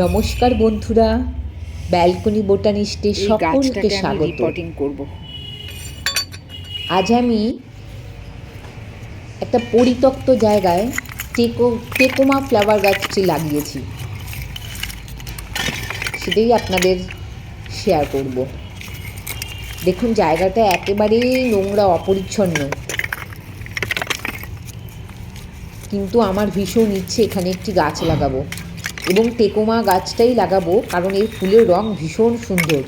নমস্কার বন্ধুরা ব্যালকনি বোটানিস্টে সকলকে স্বাগত। রিপোর্টিং করব। আজ আমি একটা পরিত্যক্ত জায়গায় টেকো টেকোমা ফ্লাওয়ার গাছটি লাগিয়েছি। সেটাই আপনাদের শেয়ার করব। দেখুন জায়গাটা একেবারেই নোংরা অপরিচ্ছন্ন। কিন্তু আমার ভীষণ ইচ্ছে এখানে একটি গাছ লাগাবো। এবং টেকোমা গাছটাই লাগাবো, কারণ এর ফুলের রং ভীষণ সুন্দর।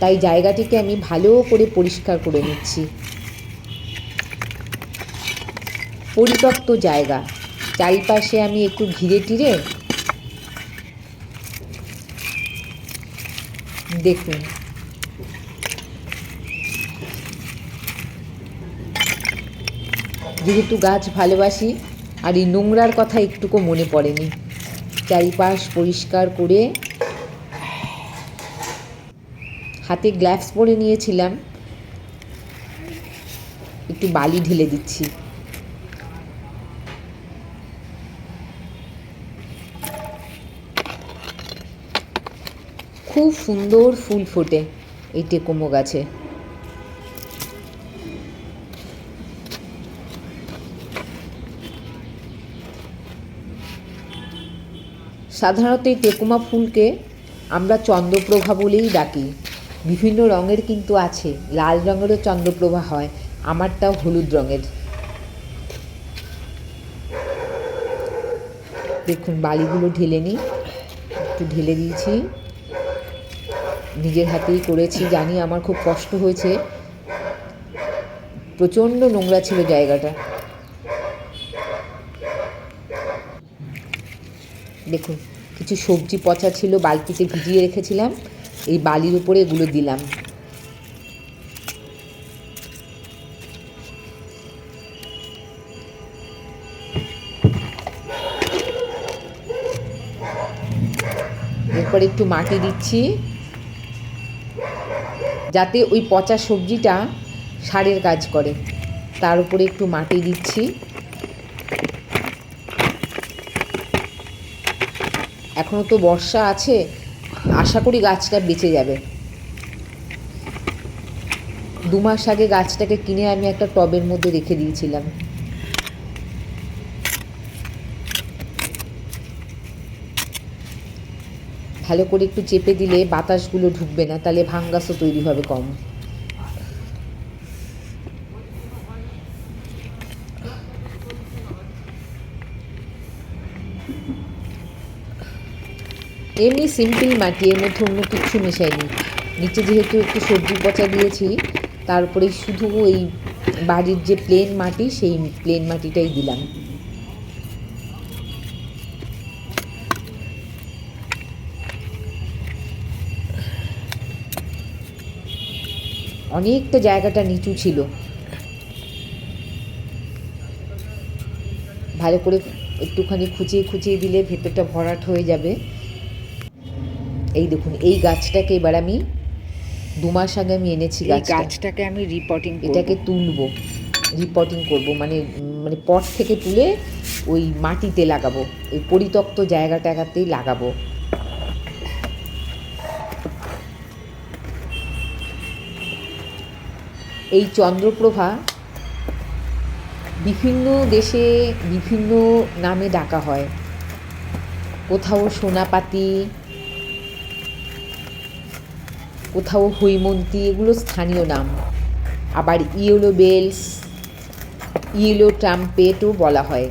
তাই জায়গাটিকে আমি ভালো করে পরিষ্কার করে নিচ্ছি। পরিত্যক্ত জায়গা। চারিপাশে আমি একটু ঘিরে টিরে দেখুন। যেহেতু গাছ ভালোবাসি, আর এই নোংরার কথা একটুকু মনে পড়েনি। চারিপাশ পরিষ্কার করে হাতে গ্লাভস পরে নিয়েছিলাম। একটু বালি ঢেলে দিচ্ছি। খুব সুন্দর ফুল ফোটে এই টেকোমো গাছে। সাধারণত এই টেকুমা ফুলকে আমরা চন্দ্রপ্রভা বলেই ডাকি। বিভিন্ন রঙের কিন্তু আছে। লাল রঙেরও চন্দ্রপ্রভা হয়, আমারটাও হলুদ রঙের। দেখুন, বালিগুলো ঢেলে নিই। একটু ঢেলে দিয়েছি। নিজের হাতেই করেছি। জানি আমার খুব কষ্ট হয়েছে। প্রচণ্ড নোংরা ছিল জায়গাটা। দেখুন কিছু সবজি পচা ছিল, বালতিতে ভিজিয়ে রেখেছিলাম। এই বালির উপরে এগুলো দিলাম। এরপর একটু মাটি দিচ্ছি। যাতে ওই পচা সবজিটা সারের কাজ করে। তার উপরে একটু মাটি দিচ্ছি। এখনও তো বর্ষা আছে, আশা করি গাছটা বেঁচে যাবে। দু মাস আগে গাছটাকে কিনে আমি একটা টবের মধ্যে রেখে দিয়েছিলাম। ভালো করে একটু চেপে দিলে বাতাসগুলো ঢুকবে না, তাহলে ভাঙ্গাসও তৈরি হবে কম। এমনি সিম্পল মাটি, এর মধ্যে অন্য কিচ্ছু মেশাইনি। নিচে যেহেতু একটু সবজি পচা দিয়েছি তারপরে শুধু ওই বাড়ির যে প্লেন মাটি, সেই প্লেন মাটিটাই দিলাম। অনেকটা জায়গাটা নিচু ছিল। ভালো করে একটুখানি খুঁচিয়ে খুঁচিয়ে দিলে ভেতরটা ভরাট হয়ে যাবে। এই দেখুন এই গাছটাকে এবার আমি দু মাস আগে আমি এনেছি গাছটাকে আমি রিপোর্টিং এটাকে তুলবো রিপোর্টিং করব মানে মানে পট থেকে তুলে ওই মাটিতে লাগাবো ওই পরিত্যক্ত জায়গা টাগাতেই লাগাবো। এই চন্দ্রপ্রভা বিভিন্ন দেশে বিভিন্ন নামে ডাকা হয়। কোথাও সোনাপাতি কোথাও হৈমন্তী, এগুলো স্থানীয় নাম। আবার ইয়েলো বেলস, ইয়েলো ট্রাম্পেটও বলা হয়।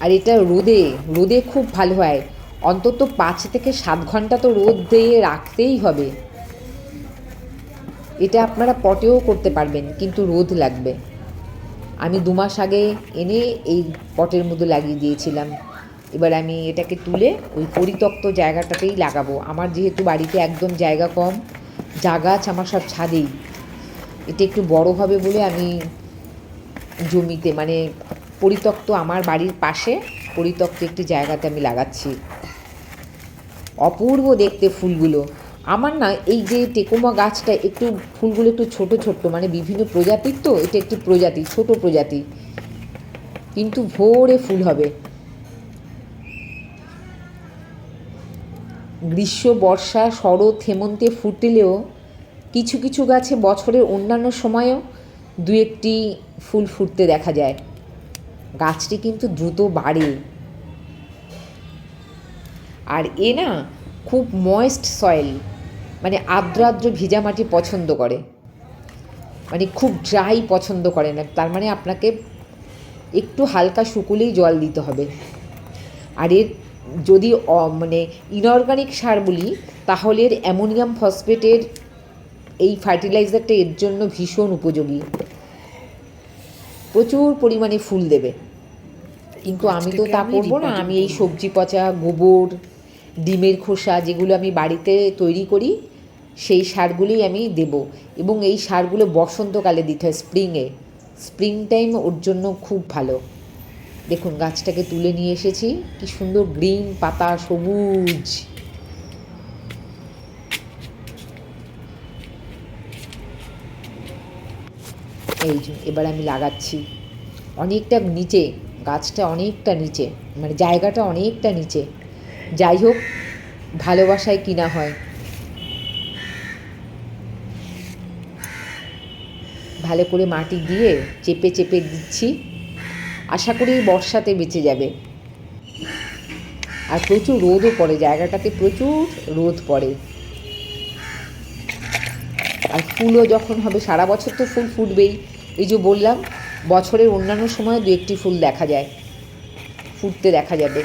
আর এটা রোদে রোদে খুব ভালো হয়। অন্তত পাঁচ থেকে সাত ঘণ্টা তো রোদ দিয়ে রাখতেই হবে। এটা আপনারা পটেও করতে পারবেন, কিন্তু রোদ লাগবে। আমি দু মাস আগে এনে এই পটের মধ্যে লাগিয়ে দিয়েছিলাম। এবার আমি এটাকে তুলে ওই পরিত্যক্ত জায়গাটাতেই লাগাবো। আমার যেহেতু বাড়িতে একদম জায়গা কম যা গাছ আমার সব ছাদেই। এটা একটু বড় হবে বলে আমি জমিতে মানে পরিত্যক্ত আমার বাড়ির পাশে পরিত্যক্ত একটি জায়গাতে আমি লাগাচ্ছি। অপূর্ব দেখতে ফুলগুলো। আমার না এই যে টেকোমা গাছটা একটু, ফুলগুলো একটু ছোট ছোট মানে বিভিন্ন প্রজাতির তো, এটা একটি প্রজাতি, ছোট প্রজাতি। কিন্তু ভোরে ফুল হবে। গ্রীষ্ম, বর্ষা, শরৎ, হেমন্তে ফুটলেও কিছু কিছু গাছে বছরের অন্যান্য সময়েও দু একটি ফুল ফুটতে দেখা যায়। গাছটি কিন্তু দ্রুত বাড়ে। আর এ না খুব ময়েস্ট সয়েল মানে আর্দ্র আর্দ্র ভিজা মাটি পছন্দ করে। মানে খুব ড্রাই পছন্দ করে না, তার মানে আপনাকে একটু হালকা শুকুলেই জল দিতে হবে। আর এর যদি মানে ইনঅর্গানিক সার বলি তাহলে অ্যামোনিয়াম ফসফেটের এই ফার্টিলাইজারটা এর জন্য ভীষণ উপযোগী। প্রচুর পরিমাণে ফুল দেবে। কিন্তু আমি তো তা করব না। আমি এই সবজি পচা গোবর ডিমের খোসা যেগুলো আমি বাড়িতে তৈরি করি সেই সারগুলোই আমি দেব। এবং এই সারগুলো বসন্তকালে দিতে হয় স্প্রিংয়ে। স্প্রিং টাইম ওর জন্য খুব ভালো। দেখুন, গাছটাকে তুলে নিয়ে এসেছি। কি সুন্দর গ্রিন পাতা, সবুজ। এই এবার আমি লাগাচ্ছি। অনেকটা নিচে, গাছটা অনেকটা নিচে মানে জায়গাটা অনেকটা নিচে। যাই হোক, ভালোবাসায় কিনা হয়। ভালো করে মাটি দিয়ে চেপে চেপে দিচ্ছি। আশা করি বর্ষাতে বেঁচে যাবে। আর প্রচুর রোদও পড়ে, জায়গাটাতে প্রচুর রোদ পড়ে। আর ফুলও যখন হবে, সারা বছর তো ফুল ফুটবেই। এই যে বললাম, বছরের অন্যান্য সময় দু একটি ফুল দেখা যায়, ফুটতে দেখা যাবে।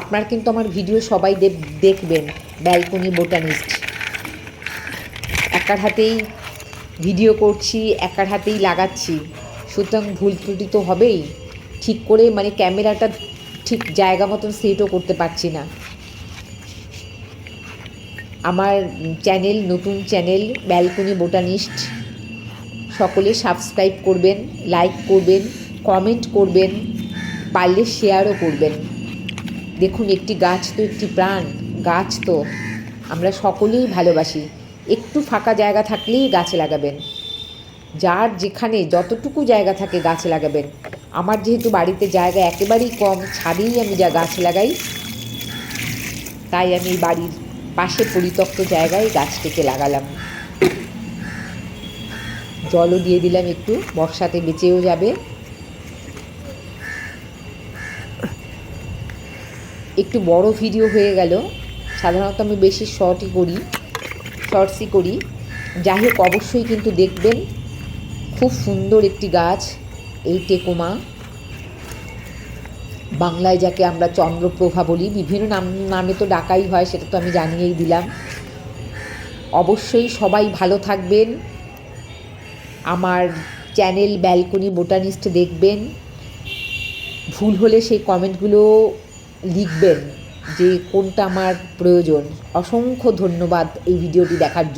আপনার কিন্তু আমার ভিডিও সবাই দেখবেন, ব্যালকনি বোটানিস্ট। একার হাতেই ভিডিও করছি, একার হাতেই লাগাচ্ছি। সুতরাং ভুল ত্রুটি তো হবেই। ঠিক করে মানে ক্যামেরাটা ঠিক জায়গা মতন সেটও করতে পারছি না। আমার চ্যানেল নতুন চ্যানেল ব্যালকনি বোটানিস্ট সকলে সাবস্ক্রাইব করবেন লাইক করবেন কমেন্ট করবেন, পারলে শেয়ারও করবেন। দেখুন, একটি গাছ তো একটি প্রাণ, গাছ তো। আমরা সকলেই ভালোবাসি। একটু ফাঁকা জায়গা থাকলেই গাছ লাগাবেন। যার যেখানে যতটুকু জায়গা থাকে গাছ লাগাবেন। আমার যেহেতু বাড়িতে জায়গা একেবারেই কম, ছাদেই আমি যা গাছ লাগাই, তাই আমি বাড়ির পাশে পরিত্যক্ত জায়গায় গাছটিকে লাগালাম। জলও দিয়ে দিলাম একটু, বর্ষাতে বেঁচেও যাবে। একটু বড় ভিডিও হয়ে গেল, সাধারণত আমি বেশি শর্টই করি শর্টসই করি। যাই হোক, অবশ্যই কিন্তু দেখবেন, খুব সুন্দর একটি গাছ। এই টেকোমা, বাংলায় যাকে আমরা চন্দ্রপ্রভা বলি, বিভিন্ন নাম, নামে তো ডাকাই হয়, সেটা তো আমি জানিয়েই দিলাম। অবশ্যই সবাই ভালো থাকবেন। আমার চ্যানেল ব্যালকনি বোটানিস্ট দেখবেন। ভুল হলে সেই কমেন্টগুলো লিখবেন যে কোনটা আমার প্রয়োজন। অসংখ্য ধন্যবাদ এই ভিডিওটি দেখার জন্য।